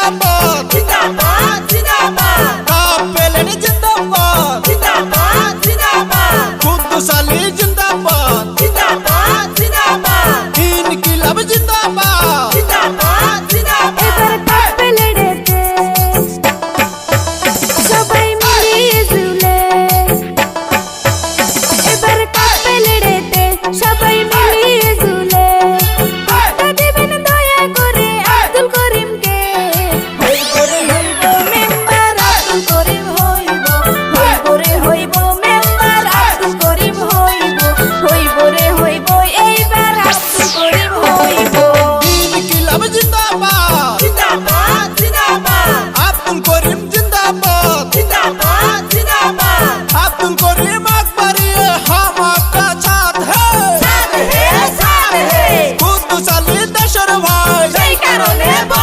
జిందాబాద్. జిందాబాద్ జిందాబాద్. కాపెలని జిందాబాద్. జిందాబాద్ జిందాబాద్. కుద్దుసలి జిందాబాద్. quiero leer.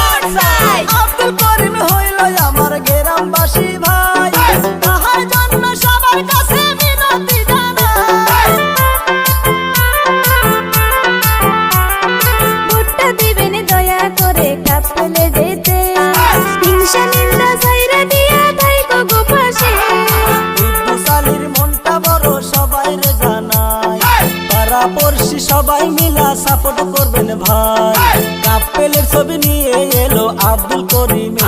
পড়ছি সবাই মিলা support করবেন ভাই। কাপেলের ছবি নিয়ে এলো আব্দুল করিমে